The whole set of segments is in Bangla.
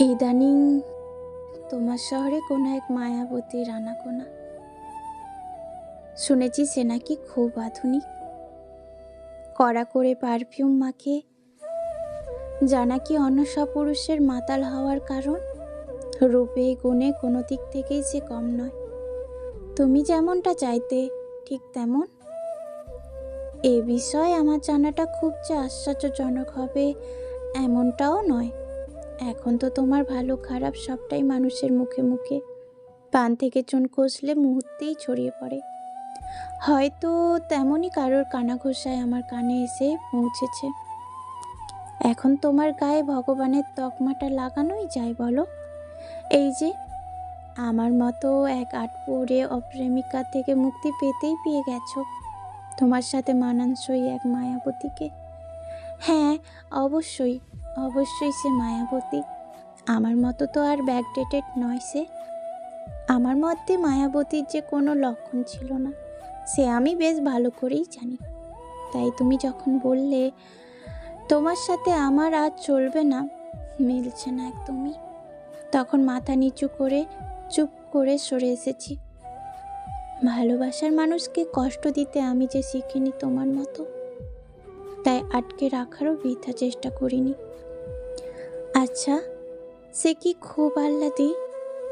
ইদানিং তোমার শহরে কোনো এক মায়াবতী রানাকোনা। শুনেছি সে নাকি খুব আধুনিক। কড়া করে পারফিউম মাখে, যা নাকি অন্য সব পুরুষের মাতাল হওয়ার কারণ। রূপে, গুণে কোনো দিক থেকেই সে কম নয়। তুমি যেমনটা চাইতে, ঠিক তেমন। এ বিষয়ে আমার জানাটা খুব যে আশ্চর্যজনক হবে, এমনটাও নয়। এখন তো তোমার ভালো খারাপ সবটাই মানুষের মুখে মুখে। পান থেকে চুন কষলে মুহূর্তেই ছড়িয়ে পড়ে। হয়তো তেমনই কারোর কানাঘোষায় আমার কানে এসে পৌঁছেছে। এখন তোমার গায়ে ভগবানের তকমাটা লাগানোই যায় বলো? এই যে, আমার মতো এক আটপৌরে অপ্রেমিকা থেকে মুক্তি পেতেই পেয়ে গেছো। তোমার সাথে মানানসই এক মায়াবতীকে। হ্যাঁ অবশ্যই। অবশ্যই সে মায়াবতী। আমার মতো তো আর ব্যাকডেটেড নয় সে। আমার মধ্যে মায়াবতীর যে কোনো লক্ষণ ছিল না, সে আমি বেশ ভালো করেই জানি। তাই তুমি যখন বললে, তোমার সাথে আমার আর চলবে না, মিলছে না একদমই, তখন মাথা নিচু করে চুপ করে সরে এসেছি। ভালোবাসার মানুষকে কষ্ট দিতে আমি যে শিখিনি তোমার মতো, তাই আটকে রাখারও বৃথা চেষ্টা করিনি। আচ্ছা সে কি খুব আহ্লাদি?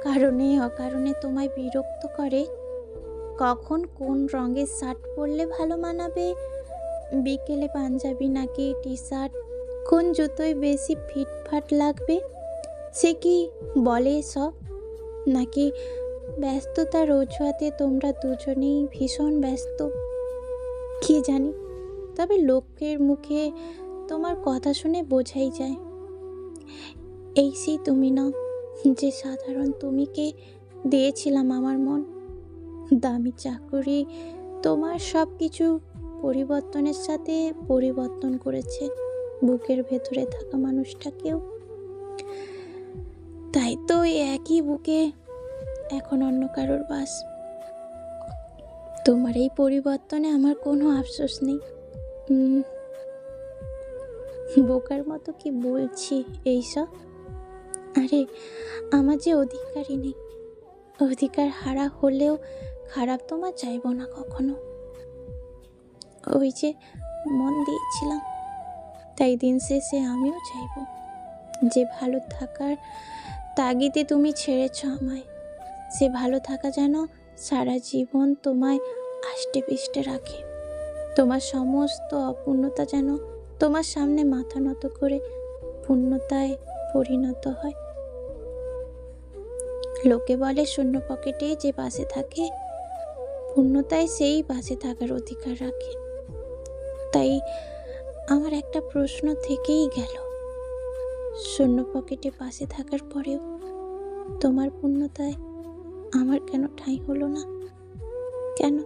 কারণে অকারণে তোমায় বিরক্ত করে? কখন কোন রঙের শার্ট পরলে ভালো মানাবে? বিকেলে পাঞ্জাবি নাকি টি শার্ট কোন জুতোয় বেশি ফিটফাট লাগবে? সে কি বলে সব নাকি ব্যস্ততার অজুহাতে তোমরা দুজনেই ভীষণ ব্যস্ত? কি জানি? তবে লোকের মুখে তোমার কথা শুনে বোঝাই যায়। এই সেই তুমি না, যে সাধারণ তুমিকে দিয়েছিলাম আমার মন। দামি চাকরি তোমার সব কিছু পরিবর্তনের সাথে পরিবর্তন করেছে বুকের ভেতরে থাকা মানুষটাকেও। তাই তো একই বুকে এখন অন্য কারোর বাস। তোমার এই পরিবর্তনে আমার কোনো আফসোস নেই। বোকার মতো কি বলছি এইসব? আরে, আমার যে অধিকারই নেই। অধিকার হারা হলেও খারাপ তোমার চাইব না কখনো। ওই যে মন দিয়েছিলাম, তাই দিন শেষে আমিও চাইব। যে ভালো থাকার তাগিদে তুমি ছেড়েছ আমায়, সে ভালো থাকা যেন সারা জীবন তোমায় আষ্টে পিষ্টে রাখে। তোমার সমস্ত অপূর্ণতা যেন তোমার সামনে মাথা নত করে পূর্ণতায় পরিণত হয়। লোকে বলে, শূন্য পকেটে যে বাসে থাকে, পূর্ণতায় সেই বাসে থাকার অধিকার রাখে। তাই আমার একটা প্রশ্ন থেকেই গেল, শূন্য পকেটে পাশে থাকার পরেও তোমার পূর্ণতায় আমার কেন ঠাঁই হলো না? কেন?